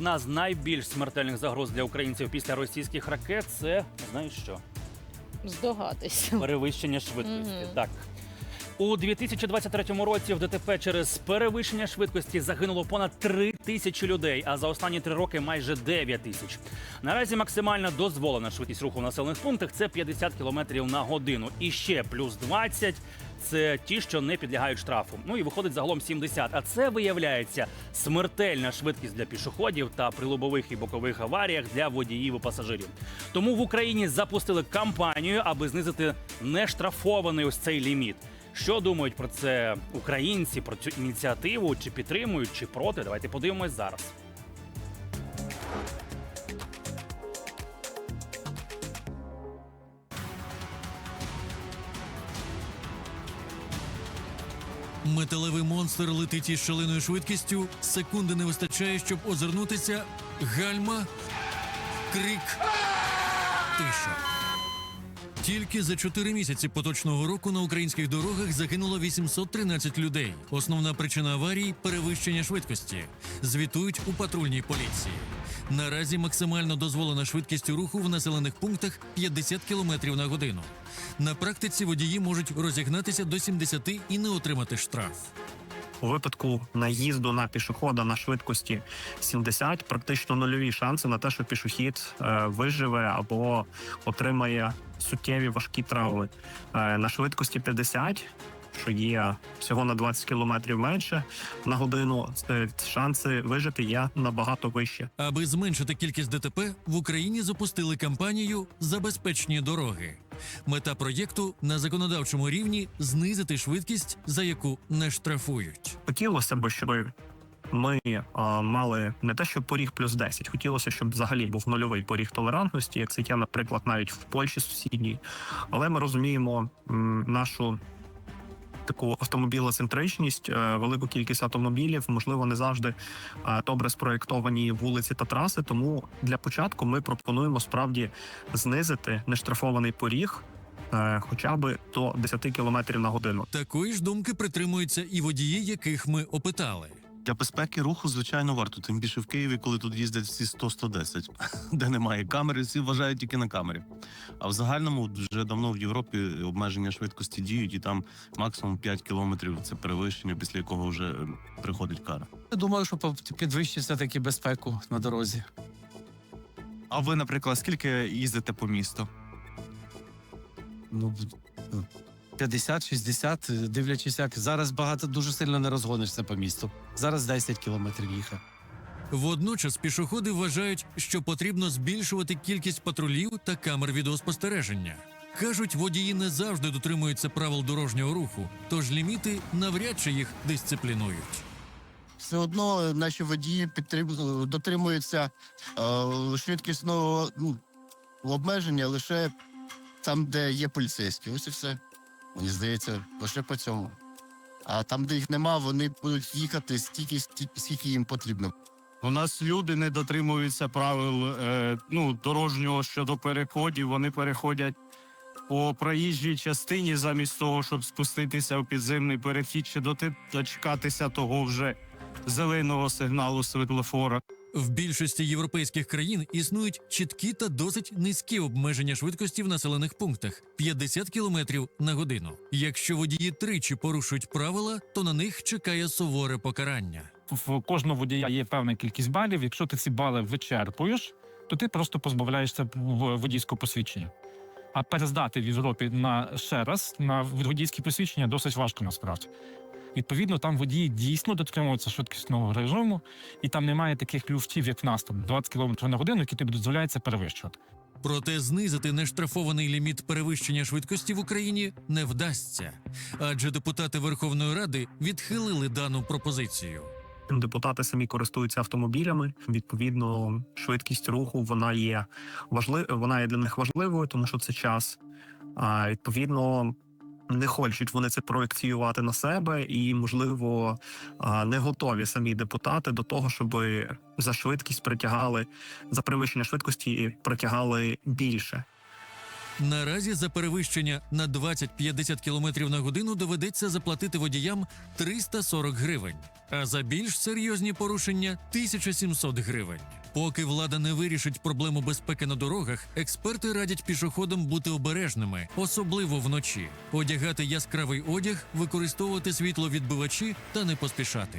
Одна з найбільш смертельних загроз для українців після російських ракет це знаєш що? Здогатись. Перевищення швидкості. Мгм. Так. У 2023 році в ДТП через перевищення швидкості загинуло понад 3 тисячі людей, а за останні три роки майже 9 тисяч. Наразі максимальна дозволена швидкість руху в населених пунктах це 50 км на годину. І ще плюс 20 це ті, що не підлягають штрафу. Ну і виходить загалом 70. А це виявляється смертельна швидкість для пішоходів та при лобових і бокових аваріях для водіїв і пасажирів. Тому в Україні запустили кампанію, аби знизити нештрафований ось цей ліміт. Що думають про це українці, про цю ініціативу? Чи підтримують, чи проти? Давайте подивимось зараз. Металевий монстр летить із шаленою швидкістю. Секунди не вистачає, щоб озирнутися. Гальма. Крик. Тиша. Тільки за чотири місяці поточного року на українських дорогах загинуло 813 людей. Основна причина аварії перевищення швидкості. Звітують у патрульній поліції. Наразі максимально дозволена швидкість руху в населених пунктах 50 км на годину. На практиці водії можуть розігнатися до 70 і не отримати штраф. У випадку наїзду на пішохода на швидкості 70 практично нульові шанси на те, що пішохід е, виживе або отримає суттєві важкі травми. Е, на швидкості 50, що є всього на 20 км менше на годину, е, шанси вижити є набагато вищі. Аби зменшити кількість ДТП, в Україні запустили кампанію Забезпечні дороги. Мета проєкту на законодавчому рівні знизити швидкість, за яку не штрафують. Хотілося б, щоб ми а, мали не те, що поріг плюс 10, хотілося, щоб взагалі був нульовий поріг толерантності, як це є, наприклад, навіть в Польщі сусідній. Але ми розуміємо м, нашу. Таку автомобілоцентричність, е, велику кількість автомобілів, можливо, не завжди е, добре спроєктовані вулиці та траси. Тому для початку ми пропонуємо справді знизити нештрафований поріг, е, хоча б до 10 км на годину. Такої ж думки притримуються і водії, яких ми опитали. Для безпеки руху, звичайно, варто. Тим більше в Києві, коли тут їздять всі 100-110, де немає камери, всі вважають тільки на камері. А в загальному вже давно в Європі обмеження швидкості діють, і там максимум 5 кілометрів це перевищення, після якого вже е, приходить кара. Я думаю, що підвищить все-таки безпеку на дорозі. А ви, наприклад, скільки їздите по місту? Ну, 50-60, е, дивлячись, як зараз багато дуже сильно не розгонишся по місту. Зараз 10 кілометрів їхав. Водночас пішоходи вважають, що потрібно збільшувати кількість патрулів та камер відеоспостереження. Кажуть, водії не завжди дотримуються правил дорожнього руху, тож ліміти навряд чи їх дисциплінують. все одно наші водії підтрим- дотримуються е, швидкісного ну, обмеження лише там, де є поліцейські. Ось і все. Мені здається, лише по цьому. А там, де їх нема, вони будуть їхати стільки, стільки скільки їм потрібно. У нас люди не дотримуються правил е, ну, дорожнього щодо переходів. Вони переходять по проїжджій частині замість того, щоб спуститися в підземний перехід чи доти- дочекатися того вже зеленого сигналу світлофора. В більшості європейських країн існують чіткі та досить низькі обмеження швидкості в населених пунктах 50 км на годину. Якщо водії тричі порушують правила, то на них чекає суворе покарання. в кожного водія є певна кількість балів. Якщо ти ці бали вичерпуєш, то ти просто позбавляєшся водійського посвідчення. А перездати в Європі на ще раз на водійське посвідчення досить важко насправді. Відповідно, там водії дійсно дотримуються швидкісного режиму, і там немає таких люфтів, як в нас там 20 км на годину, які тобі дозволяється перевищувати. Проте знизити нештрафований ліміт перевищення швидкості в Україні не вдасться, адже депутати Верховної Ради відхилили дану пропозицію. Депутати самі користуються автомобілями. Відповідно, швидкість руху вона є важлив... вона є для них важливою, тому що це час. А відповідно, не хочуть вони це проєктувати на себе, і можливо не готові самі депутати до того, щоб за швидкість притягали за перевищення швидкості притягали більше. Наразі за перевищення на 20-50 км на годину доведеться заплатити водіям 340 гривень. а за більш серйозні порушення 1700 гривень. Поки влада не вирішить проблему безпеки на дорогах, експерти радять пішоходам бути обережними, особливо вночі, одягати яскравий одяг, використовувати світловідбивачі та не поспішати.